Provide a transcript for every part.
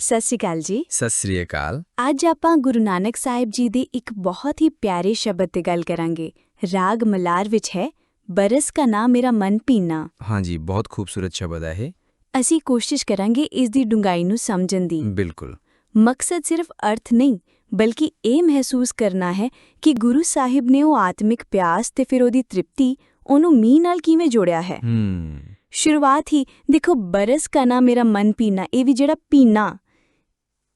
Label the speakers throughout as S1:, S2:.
S1: ਸਤਿ ਸ਼੍ਰੀ ਅਕਾਲ ਜੀ।
S2: ਸਤਿ ਸ੍ਰੀ ਅਕਾਲ।
S1: ਅੱਜ ਆਪਾਂ ਗੁਰੂ ਨਾਨਕ ਸਾਹਿਬ ਜੀ ਦੇ ਇੱਕ ਬਹੁਤ ਹੀ ਪਿਆਰੇ ਸ਼ਬਦ ਤੇ ਗੱਲ ਕਰਾਂਗੇ। ਰਾਗ ਮਲਾਰ ਵਿੱਚ ਹੈ ਬਰਸ ਕਾ ਨਾਮ ਮੇਰਾ ਮਨ ਪੀਨਾ।
S2: ਹਾਂਜੀ ਬਹੁਤ ਖੂਬਸੂਰਤ ਸ਼ਬਦ ਹੈ ਇਹ।
S1: ਅਸੀਂ ਕੋਸ਼ਿਸ਼ ਕਰਾਂਗੇ ਇਸ ਦੀ ਡੂੰਘਾਈ ਨੂੰ ਸਮਝਣ ਦੀ।
S2: ਬਿਲਕੁਲ।
S1: ਮਕਸਦ ਸਿਰਫ ਅਰਥ ਨਹੀਂ ਬਲਕਿ ਇਹ ਮਹਿਸੂਸ ਕਰਨਾ ਹੈ ਕਿ ਗੁਰੂ ਸਾਹਿਬ ਨੇ ਉਹ ਆਤਮਿਕ ਪਿਆਸ ਤੇ ਫਿਰ ਉਹਦੀ ਤ੍ਰਿਪਤੀ ਉਹਨੂੰ ਮੀਂਹ ਨਾਲ ਕਿਵੇਂ ਜੋੜਿਆ ਹੈ? ਸ਼ੁਰੂਆਤ ਹੀ ਦੇਖੋ ਬਰਸ ਕਾ ਨਾਮ ਮੇਰਾ ਮਨ ਪੀਨਾ। ਇਹ ਵੀ ਜਿਹੜਾ ਪੀਨਾ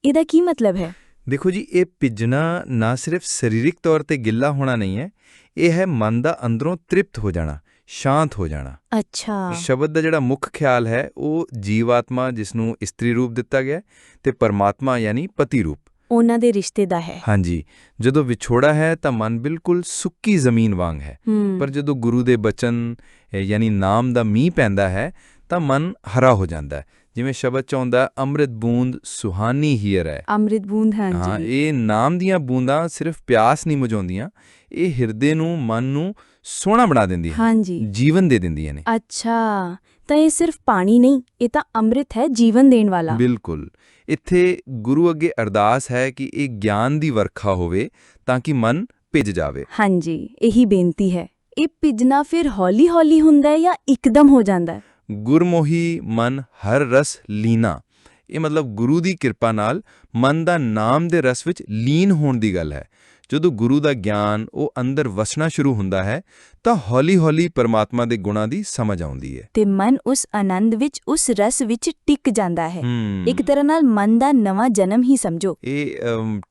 S1: ਇਹਦਾ ਕੀ ਮਤਲਬ ਹੈ?
S3: ਦੇਖੋ ਜੀ ਇਹ ਭਿੱਜਣਾ ਨਾ ਸਿਰਫ ਸਰੀਰਕ ਤੌਰ ਤੇ ਗਿੱਲਾ ਹੋਣਾ ਨਹੀਂ ਹੈ ਇਹ ਹੈ ਮਨ ਦਾ ਅੰਦਰੋਂ ਤ੍ਰਿਪਤ ਹੋ ਜਾਣਾ ਸ਼ਾਂਤ ਹੋ ਜਾਣਾ।
S1: ਅੱਛਾ।
S3: ਸ਼ਬਦ ਦਾ ਜਿਹੜਾ ਮੁੱਖ ਖਿਆਲ ਹੈ ਉਹ ਜੀਵਾਤਮਾ ਜਿਸ ਨੂੰ ਇਸਤਰੀ ਰੂਪ ਦਿੱਤਾ ਗਿਆ ਤੇ ਪਰਮਾਤਮਾ ਯਾਨੀ ਪਤੀ ਰੂਪ।
S1: ਉਹਨਾਂ ਦੇ ਰਿਸ਼ਤੇ ਦਾ ਹੈ।
S3: ਹਾਂਜੀ। ਜਦੋਂ ਵਿਛੋੜਾ ਹੈ ਤਾਂ ਮਨ ਬਿਲਕੁਲ ਸੁੱਕੀ ਜ਼ਮੀਨ ਵਾਂਗ ਹੈ। ਪਰ ਜਦੋਂ ਗੁਰੂ ਦੇ ਬਚਨ ਯਾਨੀ ਨਾਮ ਦਾ ਮੀਂਹ ਪੈਂਦਾ ਹੈ ਤਾਂ ਮਨ ਹਰਾ ਹੋ ਜਾਂਦਾ ਹੈ। ਜਿਵੇਂ ਸ਼ਬਦ ਚ ਆਉਂਦਾ ਹੈ, ਅੰਮ੍ਰਿਤ ਬੂੰਦ ਸੁਹਾਨੀ ਹੀਰ ਹੈ
S1: ਅੰਮ੍ਰਿਤ ਬੂੰਦ
S3: ਹਾਂ
S1: ਹਾਂਜੀ
S3: ਇਹ ਨਾਮ ਦੀਆਂ ਬੂੰਦਾਂ ਸਿਰਫ ਪਿਆਸ ਨਹੀਂ ਮੁਝਾਉਂਦੀਆਂ ਇਹ ਹਿਰਦੇ ਨੂੰ ਮਨ ਨੂੰ ਸੋਹਣਾ ਬਣਾ ਦਿੰਦੀਆਂ
S1: ਹਾਂਜੀ।
S3: ਜੀਵਨ ਦੇ ਦਿੰਦੀਆਂ ਨੇ।
S1: ਅੱਛਾ ਤਾਂ ਇਹ ਸਿਰਫ ਪਾਣੀ ਨਹੀਂ ਇਹ ਤਾਂ ਅੰਮ੍ਰਿਤ ਹੈ ਜੀਵਨ ਦੇਣ ਵਾਲਾ।
S3: ਬਿਲਕੁਲ। ਇੱਥੇ ਗੁਰੂ ਅੱਗੇ ਅਰਦਾਸ ਹੈ ਕਿ ਇਹ ਗਿਆਨ ਦੀ ਵਰਖਾ ਹੋਵੇ ਤਾਂ ਕਿ ਮਨ ਭਿੱਜ ਜਾਵੇ।
S1: ਹਾਂਜੀ ਇਹੀ ਬੇਨਤੀ ਹੈ। ਇਹ ਪਿਜਣਾ ਫਿਰ ਹੌਲੀ-ਹੌਲੀ ਹੁੰਦਾ ਹੈ ਜਾਂ ਇੱਕਦਮ ਹੋ ਜਾਂਦਾ ਹੈ?
S3: ਗੁਰਮੋਹੀ ਮਨ ਹਰ ਰਸ ਲੀਨਾ। ਇਹ ਮਤਲਬ ਗੁਰੂ ਦੀ ਕਿਰਪਾ ਨਾਲ ਮਨ ਦਾ ਨਾਮ ਦੇ ਰਸ ਵਿੱਚ ਲੀਨ ਹੋਣ ਦੀ ਗੱਲ ਹੈ। ਜਦੋਂ ਗੁਰੂ ਦਾ ਗਿਆਨ ਉਹ ਅੰਦਰ ਵਸਣਾ ਸ਼ੁਰੂ ਹੁੰਦਾ ਹੈ ਤਾਂ ਹੌਲੀ-ਹੌਲੀ ਪਰਮਾਤਮਾ ਦੇ ਗੁਣਾਂ ਦੀ ਸਮਝ ਆਉਂਦੀ ਹੈ।
S1: ਤੇ ਮਨ ਉਸ ਆਨੰਦ ਵਿੱਚ ਉਸ ਰਸ ਵਿੱਚ ਟਿਕ ਜਾਂਦਾ ਹੈ। ਇੱਕ ਤਰ੍ਹਾਂ ਨਾਲ ਮਨ ਦਾ ਨਵਾਂ ਜਨਮ ਹੀ ਸਮਝੋ।
S3: ਇਹ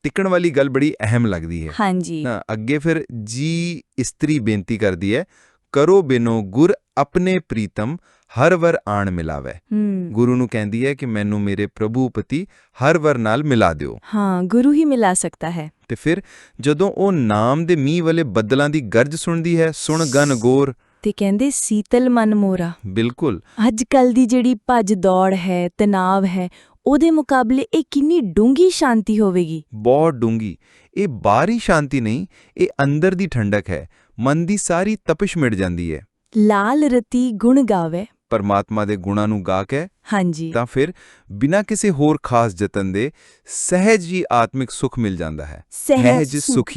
S3: ਟਿਕਣ ਵਾਲੀ ਗੱਲ ਬੜੀ ਅਹਿਮ ਲੱਗਦੀ ਹੈ।
S1: ਹਾਂਜੀ।
S3: ਅੱਗੇ ਫਿਰ ਜੀ ਇਸਤਰੀ ਬੇਨਤੀ ਕਰਦੀ ਹੈ ਕਰੋ ਬਿਨੋ ਗੁਰ ਆਪਣੇ ਪ੍ਰੀਤਮ ਹਰ ਵਰ ਆਣ ਮਿਲਾਵੇ। ਗੁਰੂ ਨੂੰ ਕਹਿੰਦੀ ਹੈ ਕਿ ਮੈਨੂੰ ਮੇਰੇ ਪ੍ਰਭੂ ਪਤੀ ਹਰ ਵਰ ਨਾਲ ਮਿਲਾ ਦਿਓ।
S1: ਹਾਂ ਗੁਰੂ ਹੀ ਮਿਲਾ ਸਕਦਾ ਹੈ।
S3: ਤੇ ਫਿਰ ਜਦੋਂ ਉਹ ਨਾਮ ਦੇ ਮੀਂਹ ਵਾਲੇ ਬੱਦਲਾਂ ਦੀ ਗਰਜ ਸੁਣਦੀ ਹੈ ਸੁਣ ਗਨ ਗੋਰ।
S1: ਤੇ ਕਹਿੰਦੇ ਸੀਤਲ ਮਨ ਮੋਰਾ।
S3: ਬਿਲਕੁਲ।
S1: ਅੱਜ ਕੱਲ ਦੀ ਜਿਹੜੀ ਭੱਜ ਦੌੜ ਹੈ ਤਣਾਵ ਹੈ ਉਹਦੇ ਮੁਕਾਬਲੇ ਇਹ ਕਿੰਨੀ ਡੂੰਗੀ ਸ਼ਾਂਤੀ ਹੋਵੇਗੀ।
S3: ਬਹੁਤ ਡੂੰਗੀ ਇਹ ਬਾਹਰੀ ਸ਼ਾਂਤੀ ਨਹੀਂ ਇਹ ਅੰਦਰ ਦੀ ਠੰਡਕ ਹੈ। ਮਨ ਦੀ ਸਾਰੀ ਤਪਸ਼ ਮਿਟ ਜਾਂਦੀ ਹੈ।
S1: ਲਾਲ ਰਤੀ ਗੁਣ ਗਾਵੇ।
S3: ਪਰਮਾਤਮਾ ਦੇ ਗੁਣਾਂ ਨੂੰ ਗਾ ਕੇ
S1: ਹਾਂਜੀ।
S3: ਤਾਂ ਫਿਰ ਬਿਨਾਂ ਕਿਸੇ ਹੋਰ ਖਾਸ ਯਤਨ ਦੇ ਸਹਿਜ ਹੀ ਆਤਮਿਕ ਸੁਖ ਮਿਲ ਜਾਂਦਾ ਹੈ। ਸਹਿਜ
S1: ਸੁਖ।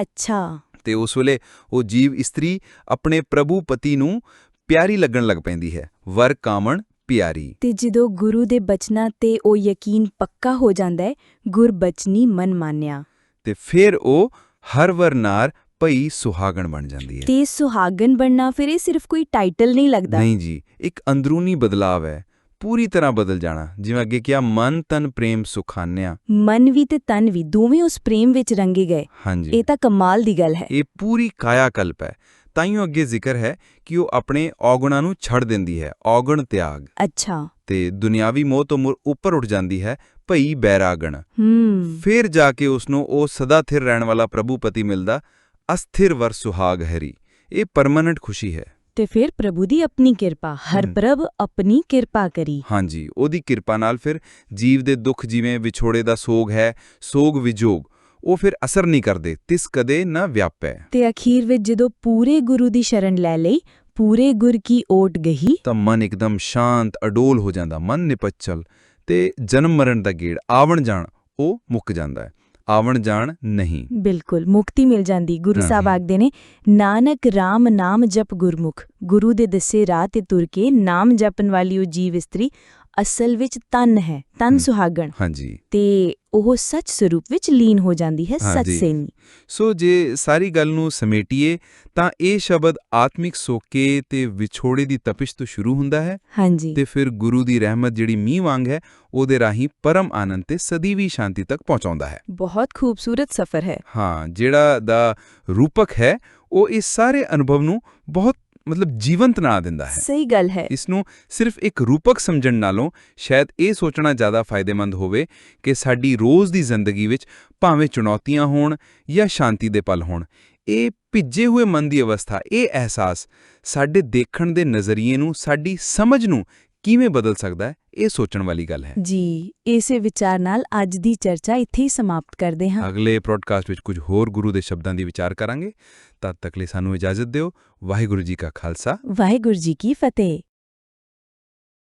S1: ਅੱਛਾ।
S3: ਤੇ ਉਸ ਵੇਲੇ ਉਹ ਜੀਵ ਇਸਤਰੀ ਆਪਣੇ ਪ੍ਰਭੂ ਪਤੀ ਨੂੰ ਪਿਆਰੀ ਲੱਗਣ ਲੱਗ ਪੈਂਦੀ ਹੈ। ਵਰ ਕਾਮਣ ਪਿਆਰੀ।
S1: ਤੇ ਜਦੋਂ ਗੁਰੂ ਦੇ ਬਚਨਾਂ ਤੇ ਉਹ ਯਕੀਨ ਪੱਕਾ ਹੋ ਜਾਂਦਾ ਹੈ ਗੁਰਬਚਨੀ ਮਨ ਮਾਨਿਆ।
S3: ਤੇ ਫਿਰ ਉਹ ਹਰ ਵਰ ਨਾਰ ਭਈ ਸੁਹਾਗਣ ਬਣ ਜਾਂਦੀ ਹੈ।
S1: ਤੇ ਸੁਹਾਗਨ ਬਣਨਾ ਫਿਰ ਇਹ ਸਿਰਫ ਕੋਈ ਟਾਈਟਲ ਨਹੀਂ ਲੱਗਦਾ।
S3: ਨਹੀਂ ਜੀ ਇੱਕ ਅੰਦਰੂਨੀ ਬਦਲਾਵ ਹੈ। ਪੂਰੀ ਤਰ੍ਹਾਂ ਬਦਲ ਜਾਣਾ। ਜਿਵੇਂ ਅੱਗੇ ਕਿਹਾ ਮਨ ਤਨ ਪ੍ਰੇਮ ਸੁਖਾਨਿਆ।
S1: ਮਨ ਵੀ ਤੇ ਤਨ ਵੀ ਦੋਵੇਂ ਉਸ ਪ੍ਰੇਮ ਵਿੱਚ ਰੰਗੇ ਗਏ।
S3: ਹਾਂਜੀ।
S1: ਇਹ ਤਾਂ ਕਮਾਲ ਦੀ ਗੱਲ ਹੈ।
S3: ਇਹ ਪੂਰੀ ਕਾਇਆ ਕਲਪ ਹੈ। ਤਾਈਓ ਅੱਗੇ ਜ਼ਿਕਰ ਹੈ ਕਿ ਉਹ ਆਪਣੇ ਔਗਣਾਂ ਨੂੰ ਛੱਡ ਦਿੰਦੀ ਹੈ। ਔਗਣ ਤਿਆਗ।
S1: ਅੱਛਾ।
S3: ਤੇ ਦੁਨਿਆਵੀ ਮੋਹ ਤੋਂ ਮੁਰ ਉੱਪਰ ਉੱਠ ਜਾਂਦੀ ਹੈ ਭਈ ਬੈਰਾਗਣ।
S1: ਹੂੰ।
S3: ਫਿਰ ਜਾ ਕੇ ਉਸ ਨੂੰ ਉਹ ਸਦਾ ਥਿਰ ਰਹਿਣ ਵਾਲਾ ਪ੍ਰਭੂ ਪਤੀ ਮਿਲਦਾ ਅਸਥਿਰ ਵਰ ਸੁਹਾਗ ਹਰੀ ਇਹ ਪਰਮਨੈਂਟ ਖੁਸ਼ੀ ਹੈ
S1: ਤੇ ਫਿਰ ਪ੍ਰਭੂ ਦੀ ਆਪਣੀ ਕਿਰਪਾ ਹਰ। ਪ੍ਰਭ ਆਪਣੀ ਕਿਰਪਾ ਕਰੀ
S3: ਹਾਂਜੀ ਉਹਦੀ ਕਿਰਪਾ ਨਾਲ ਫਿਰ ਜੀਵ ਦੇ ਦੁੱਖ ਜਿਵੇਂ ਵਿਛੋੜੇ ਦਾ ਸੋਗ ਹੈ ਸੋਗ ਵਿਜੋਗ ਉਹ ਫਿਰ ਅਸਰ ਨਹੀਂ ਕਰਦੇ ਤਿਸ ਕਦੇ ਨਾ ਵਿਆਪੈ
S1: ਤੇ ਅਖੀਰ ਵਿੱਚ ਜਦੋਂ ਪੂਰੇ ਗੁਰੂ ਦੀ ਸ਼ਰਨ ਲੈ ਲਈ ਪੂਰੇ ਗੁਰ ਕੀ ਓਟ ਗਈ
S3: ਤਾਂ ਮਨ ਇੱਕਦਮ ਸ਼ਾਂਤ ਅਡੋਲ ਹੋ ਜਾਂਦਾ ਮਨ ਨਿਪਚਲ ਤੇ ਜਨਮ ਮਰਨ ਦਾ ਗੇੜ ਆਵਣ ਜਾਣ ਉਹ ਮੁੱਕ ਜਾਂਦਾ ਹੈ ਆਵਣ ਜਾਣ ਨਹੀਂ।
S1: ਬਿਲਕੁਲ ਮੁਕਤੀ ਮਿਲ ਜਾਂਦੀ। ਗੁਰੂ। ਸਾਹਿਬ ਆਖਦੇ ਨੇ ਨਾਨਕ RAM ਨਾਮ ਜਪ ਗੁਰਮੁਖ। ਗੁਰੂ ਦੇ ਦੱਸੇ ਰਾਹ ਤੇ ਤੁਰ ਕੇ ਨਾਮ ਜਪਣ ਵਾਲੀ ਉਹ ਜੀਵ ਇਸਤਰੀ ਅਸਲ ਵਿੱਚ ਤਨ ਹੈ ਤਨ। ਸੁਹਾਗਣ।
S3: ਹਾਂਜੀ।
S1: ਤੇ ਉਹ ਸੱਚ ਸਰੂਪ ਵਿੱਚ ਲੀਨ ਹੋ ਜਾਂਦੀ ਹੈ ਸੱਚ। ਸੇਨੀ
S3: ਸੋ ਜੇ ਸਾਰੀ ਗੱਲ ਨੂੰ ਸਮੇਟੀਏ ਤਾਂ ਇਹ ਸ਼ਬਦ ਆਤਮਿਕ ਸੋਕੇ ਤੇ ਵਿਛੋੜੇ ਦੀ ਤਪਿਸ਼ ਤੋਂ ਸ਼ੁਰੂ ਹੁੰਦਾ ਹੈ।
S1: ਹਾਂਜੀ।
S3: ਤੇ ਫਿਰ ਗੁਰੂ ਦੀ ਰਹਿਮਤ ਜਿਹੜੀ ਮੀਂਹ ਵਾਂਗ ਹੈ ਉਹਦੇ ਰਾਹੀਂ ਪਰਮ ਆਨੰਦ ਤੇ ਸਦੀਵੀ ਸ਼ਾਂਤੀ ਤੱਕ ਪਹੁੰਚਾਉਂਦਾ ਹੈ।
S1: ਬਹੁਤ ਖੂਬਸੂਰਤ ਸਫ਼ਰ ਹੈ।
S3: ਹਾਂ ਜਿਹੜਾ ਦਾ ਰੂਪਕ ਹੈ ਉਹ ਇਸ ਸਾਰੇ ਅਨੁਭਵ ਨੂੰ ਬਹੁਤ ਮਤਲਬ ਜੀਵੰਤ ਬਣਾ ਦਿੰਦਾ ਹੈ।
S1: ਸਹੀ ਗੱਲ ਹੈ।
S3: ਇਸ ਨੂੰ ਸਿਰਫ ਇੱਕ ਰੂਪਕ ਸਮਝਣ ਨਾਲੋਂ ਸ਼ਾਇਦ ਇਹ ਸੋਚਣਾ ਜ਼ਿਆਦਾ ਫਾਇਦੇਮੰਦ ਹੋਵੇ ਕਿ ਸਾਡੀ ਰੋਜ਼ ਦੀ ਜ਼ਿੰਦਗੀ ਵਿੱਚ ਭਾਵੇਂ ਚੁਣੌਤੀਆਂ ਹੋਣ ਜਾਂ ਸ਼ਾਂਤੀ ਦੇ ਪਲ ਹੋਣ। ਇਹ ਭਿੱਜੇ ਹੋਏ ਮਨ ਦੀ ਅਵਸਥਾ ਇਹ ਅਹਿਸਾਸ ਸਾਡੇ ਦੇਖਣ ਦੇ ਨਜ਼ਰੀਏ ਨੂੰ ਸਾਡੀ ਸਮਝ ਨੂੰ ਕਿਵੇਂ ਬਦਲ ਸਕਦਾ ਹੈ? ਇਹ ਸੋਚਣ ਵਾਲੀ ਗੱਲ ਹੈ।
S1: ਜੀ ਇਸੇ ਵਿਚਾਰ ਨਾਲ ਅੱਜ ਦੀ ਚਰਚਾ ਇੱਥੇ ਹੀ ਸਮਾਪਤ ਕਰਦੇ ਹਾਂ।
S3: ਅਗਲੇ ਪ੍ਰੋਡਕਾਸਟ ਵਿੱਚ ਕੁਝ ਹੋਰ ਗੁਰੂ ਦੇ ਸ਼ਬਦਾਂ ਦੀ ਵਿਚਾਰ ਕਰਾਂਗੇ। ਤਦ ਤੱਕ ਲਈ ਸਾਨੂੰ ਇਜਾਜ਼ਤ ਦਿਓ। ਵਾਹਿਗੁਰੂ ਜੀ ਕਾ ਖਾਲਸਾ।
S1: ਵਾਹਿਗੁਰੂ ਜੀ ਕੀ ਫਤਿਹ।